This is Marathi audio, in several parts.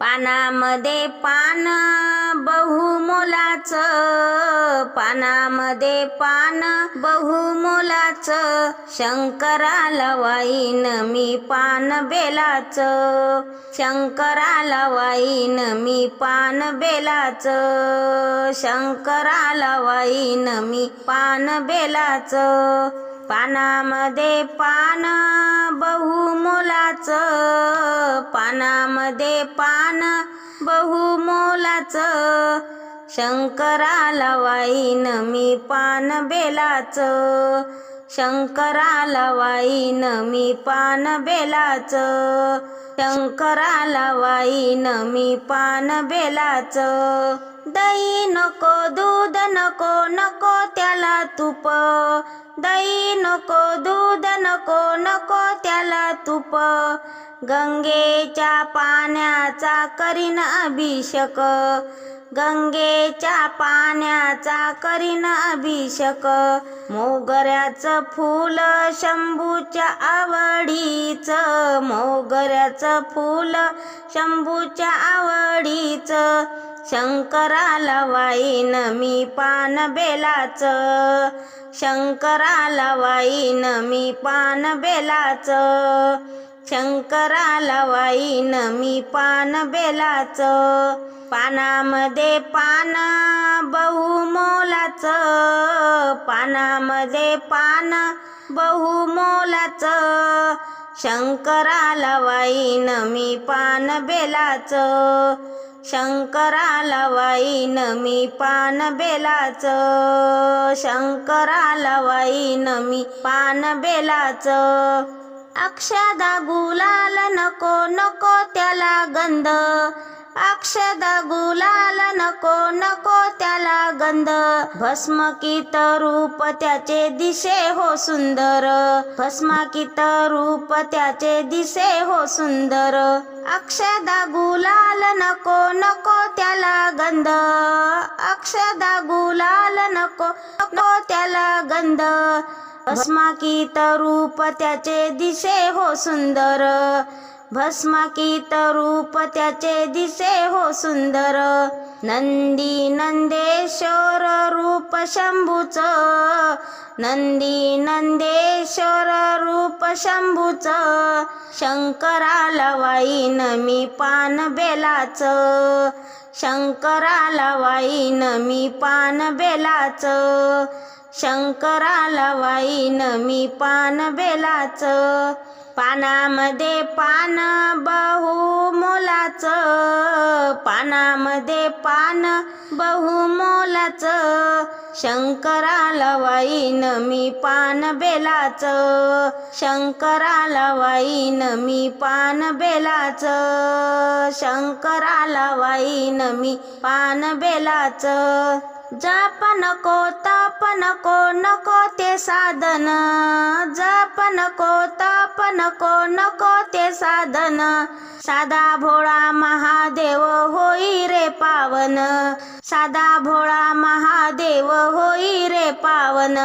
पानामध्ये पान बहुमोलाच. पानामध्ये पान बहुमोलाच. शंकराला वाईन मी पान बेलाचं. शंकराला वाईन मी पान बेलाचं. शंकराला वाईन मी पान बेलाचं. पानामध्ये पान बहुमोलाच. पानामध्ये पान शंकराला वाईन मी पान बेलाचं. शंकराला वाईन मी पान बेलाचं. शंकराला वाईन मी पान बेलाचं. दही नको दूध नको नको त्याला तुप. दही नको दूध नको नको त्याला तुप. गंगेच्या पाण्याचा करीन अभिषेक. गंगेच्या पाण्याचा करीन अभिषेक. मोगऱ्याचं फूल शंभूच्या आवडीचं. मोगऱ्याचं फूल शंभूच्या आवडीचं. शंकराला वाईन मी पान बेलाचं. शंकराला वाईन मी पान बेलाचं. शंकराला वाईन मी पान बेलाचं. पानामध्ये पान बहुमोलाचं पानामध्ये पान बहुमोलाचं शंकराला वाईन मी पान बेलाचं. शंकराला वाईन मी पान बेलाचं. शंकराला वाईन मी पान बेलाचं. अक्षदा गुलाल नको नको त्याला गंध. अक्षदा गुलाल नको नको त्याला गंध. भस्मकित रूप त्याचे दिसे हो सुंदर. भस्मकित रूप त्याचे दिसे हो सुंदर. अक्षदा गुलाल नको नको त्याला गंध. अक्षदा गुलाल नको नको त्याला गंध. भस्माकित रूप त्याचे दिसे हो सुंदर. भस्माकित रूप त्याचे दिसे हो सुंदर. नंदी नंदेश्वर रूप शंभूच. नंदी नंदेश्वर रूप शंभूच. शंकरा वाईन मी पान बेलाचं. शंकरा वाईन मी पान बेलाचं. शंकराला वाईन मी पान बेलाचं. पानामध्ये पान बहु मोलाचं. पानामध्ये पान बहुमोलाचं शंकराला वाईन मी पान बेलाचं. शंकराला वाईन मी पान बेलाचं. शंकराला वाईन मी पान बेलाचं. जप नको तप नको नको ते साधन. जप नको तप नको नको ते साधन. साधा भोळा महादेव होई रे पावन. साधा भोळा महादेव होई रे पावन.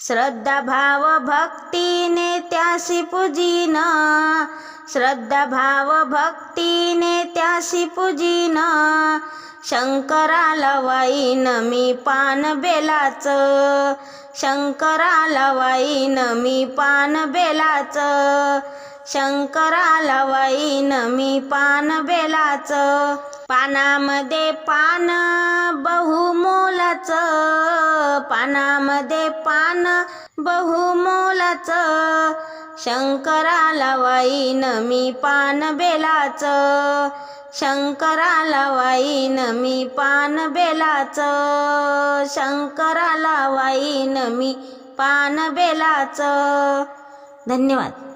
श्रद्धा भाव भक्तीने त्यासी पूजीन. श्रद्धा भाव भक्तीने त्यासी पूजीन. शंकराला वाईन मी पान बेलाचं. शंकराला वाईन मी पान बेलाचं. शंकराला वाईन मी पान बेलाचं. पानामध्ये पान बहुमोलाच. पानामध्ये पान बहुमोलाचं. शंकराला वाईन मी पान बेलाचं. शंकराला वाईन मी पान बेलाचं. शंकराला वाईन मी पान बेलाचं. धन्यवाद.